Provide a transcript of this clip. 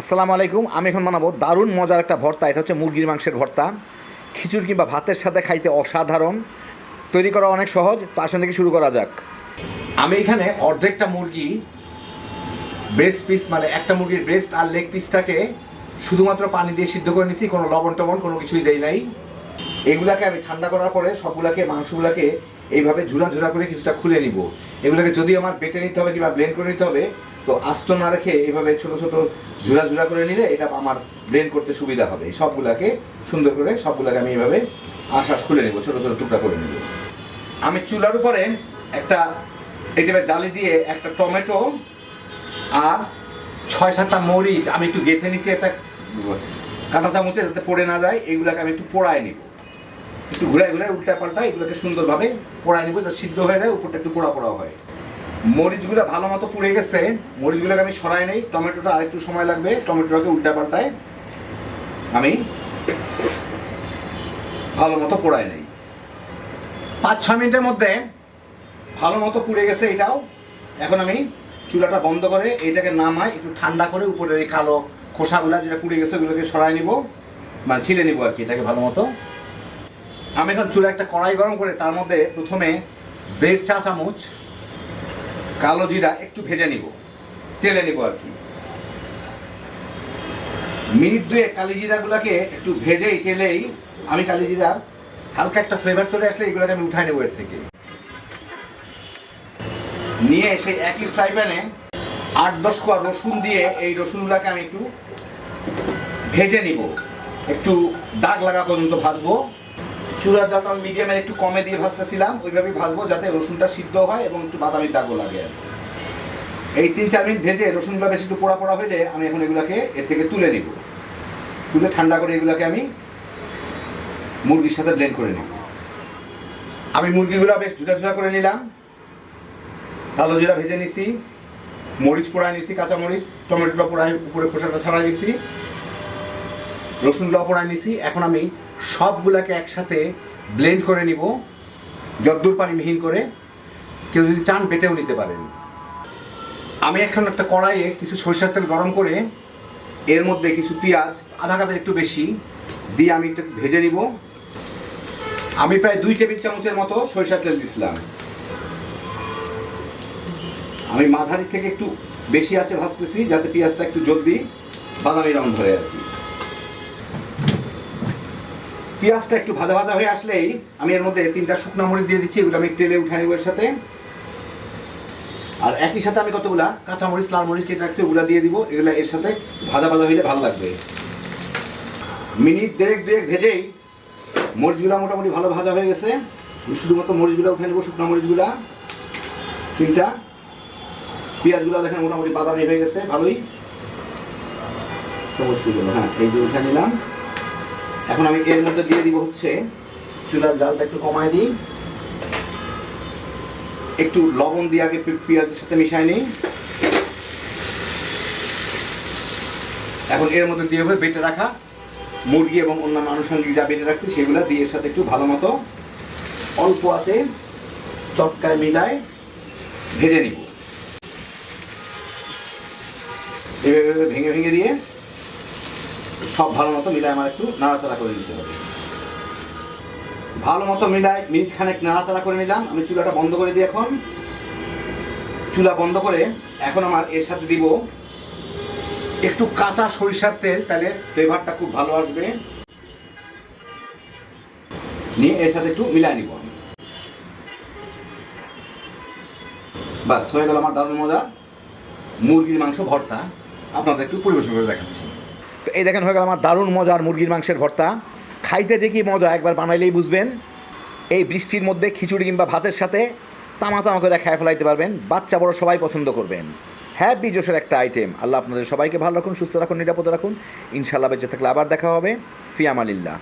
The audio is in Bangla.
আসসালামু আলাইকুম, আমি এখন বানাবো দারুণ মজার একটা ভর্তা। এটা হচ্ছে মুরগির মাংসের ভর্তা। খিচুড়ি কিংবা ভাতের সাথে খাইতে অসাধারণ। তৈরি করা অনেক সহজ তো আসেন থেকে শুরু করা যাক। আমি এখানে অর্ধেকটা মুরগি ব্রেস্ট পিস মানে একটা মুরগির ব্রেস্ট আর লেগ পিসটাকে শুধুমাত্র পানি দিয়ে সিদ্ধ করে নিছি, কোনো লবণ টবণ কোনো কিছুই দেই নাই। এগুলাকে আমি ঠান্ডা করার পরে সবগুলাকে, মাংসগুলাকে এইভাবে ঝুরা ঝুরা করে কিছুটা খুলে নিব। এগুলোকে যদি আমার বেটে নিতে হবে কিংবা ব্লেন্ড করে নিতে হবে, তো আস্ত না রেখে এইভাবে ছোট ছোট ঝুরা ঝুরা করে নিলে এটা আমার ব্লেন্ড করতে সুবিধা হবে। সবগুলাকে সুন্দর করে, সবগুলাকে আমি এইভাবে আশ্বাস খুলে নেব, ছোট ছোট টুকরা করে নেব। আমি চুলার উপরে একটা, এটা জালি দিয়ে একটা টমেটো আর ছয় সাতটা মরিচ আমি একটু গেঁথে নিছি, একটা কাঁটা চামচে যাতে পড়ে না যায় এইগুলাকে আমি একটু পোড়ায় নিব। একটু ঘুরায় ঘুরায় উল্টা পাল্টা এগুলোকে সুন্দরভাবে পোড়ায় নিব যা সিদ্ধ হয়ে যায়, উপরটা একটু পোড়া পোড়া হয়। মরিচগুলো ভালো মতো পুড়ে গেছে, মরিচগুলোকে আমি সরাই নেই, টমেটোটা আরেকটু সময় লাগবে, টমেটোটাকে উল্টা পাল্টায় আমি ভালো মতো পোড়াই নেই। পাঁচ ছ মিনিটের মধ্যে ভালো মতো পুড়ে গেছে এটাও। এখন আমি চুলাটা বন্ধ করে এইটাকে নামাই একটু ঠান্ডা করে উপরের এই কালো খোসাগুলা যেটা পুড়ে গেছে, ওগুলোকে সরাই নিব মানে ছিলে নিব আর কি, এটাকে ভালো মতো। আমি এখন চুলা একটা কড়াই গরম করে তার মধ্যে প্রথমে দেড় চা চামচ কালো জিরা একটু ভেজে নিব। তেলে নিব আর কি। মিনিট দুয়ে কালি জিরাগুলোকে একটু ভেজেই তেলেই আমি কালি জিরার হালকা একটা ফ্লেভার চলে আসলে এগুলোকে আমি উঠাই নেব এর থেকে। নিয়ে সেই একই ফ্রাই প্যানে আট দশ কোয়া রসুন দিয়ে এই রসুনগুলোকে আমি একটু ভেজে নিব। একটু দাগ লাগা পর্যন্ত ভাজবো। চুলার জালটা আমি মিডিয়ামে একটু কমে দিয়ে ভাজতেছিলাম ওইভাবেই ভাজবো যাতে রসুনটা সিদ্ধ হয় এবং একটু বাদামি দাগও লাগে এই তিন চার মিনিট ভেজে রসুনগুলো বেশি একটু পোড়া পোড়া হইলে আমি এখন এগুলোকে এর থেকে তুলে নিব। তুলে ঠান্ডা করে এগুলোকে আমি মুরগির সাথে ব্লেন্ড করে নিব। আমি মুরগিগুলো বেশ ঝুটা ঝুটা করে নিলাম। কালো জিরা ভেজে নিছি, মরিচ পোড়ায় নিছি কাঁচা মরিচ টমেটোটা পোড়ায় উপরে খোসাটা ছাড়াই নিছি, রসুনগুলো পোড়ায় নিছি। এখন আমি সবগুলাকে একসাথে ব্লেন্ড করে নিব, যদ্দূর পানি মিহিন করে। কেউ যদি চান, বেটেও নিতে পারেন। আমি এখন একটা কড়াইয়ে কিছু সরিষার তেল গরম করে, এর মধ্যে কিছু পেঁয়াজ, আধা কাপের একটু বেশি, দিয়ে আমি একটু ভেজে নিব। আমি প্রায় দুই টেবিল চামচের মতো সরিষার তেল দিছিলাম। আমি মাঝারি থেকে একটু বেশি আছে ভাজতেছি, যাতে পেঁয়াজটা একটু জলদি বাদামি রং ধরে আর কি। পেঁয়াজটা একটু ভাজা ভাজা হয়ে আসলেই আমি এর মধ্যে তিনটা শুকনো মরিচ দিয়ে দিচ্ছি, এগুলো আমি তেলে উঠে নেব এর সাথে। আর একই সাথে আমি কতগুলা কাঁচা মরিচ, লাল মরিচ কেটে রাখছি, ওগুলা দিয়ে দিব, এগুলো এর সাথে ভাজা ভাজা হইলে ভালো লাগবে। মিনিট দেড়েক দেড়েক ভেজেই মরিচগুলা মোটামুটি ভালো ভাজা হয়ে গেছে। আমি শুধুমাত্র মরিচগুলো উঠে নেব, শুকনো মরিচগুলা। তিনটা। পেঁয়াজগুলো দেখেন মোটামুটি বাদামি হয়ে গেছে, ভালোই। সমস্তগুলো হ্যাঁ এই যে উঠে নিলাম। এখন আমি এর মধ্যে দিয়ে দিব হচ্ছে চুলার জালটা একটু কমায় দিই। একটু লবণ দিয়ে আগে পেঁয়াজের সাথে মিশাই নিই। এখন এর মধ্যে দিয়ে হবে বেটে রাখা মুরগি এবং অন্যান্য আনুষঙ্গিক যা বেটে রাখছি সেগুলো দিয়ে এর সাথে একটু ভালো মতো অল্প আছে চটকায় মিলায় ভেজে নিব। এভাবে ভেঙে ভেঙে দিয়ে সব ভালো মতো মিলায় আমার একটু নাড়াচাড়া করে নিতে হবে। ভালো মতো মিলায় মিনিট খানেক নাড়াচাড়া করে নিলাম। আমি চুলাটা বন্ধ করে দিই এখন। চুলা বন্ধ করে এখন আমার এর সাথে দিব একটু কাঁচা সরিষার তেল, তাহলে ফ্লেভারটা খুব ভালো আসবে। নিয়ে এর সাথে একটু মিলায় নিব আমি। বাস, হয়ে গেল আমার দারুণ মজা। মুরগির মাংস ভর্তা। আপনাদের একটু পরিবেশন করে দেখাচ্ছি। তো এই দেখেন হয়ে গেল আমার দারুণ মজার মুরগির মাংসের ভর্তা। খাইতে যে কি মজা, একবার বানাইলেই বুঝবেন। এই বৃষ্টির মধ্যে খিচুড়ি কিংবা ভাতের সাথে তামা তামা করে খায় ফেলাইতে পারবেন। বাচ্চা বড় সবাই পছন্দ করবেন। হ্যাপি জোশের একটা আইটেম আল্লাহ আপনাদের সবাইকে ভালো রাখুন, সুস্থ রাখুন, নিরাপদে রাখুন। ইনশাল্লাহ বেঁচে থাকলে আবার দেখা হবে। ফিয়াম ফিয়ামালিল্লাহ।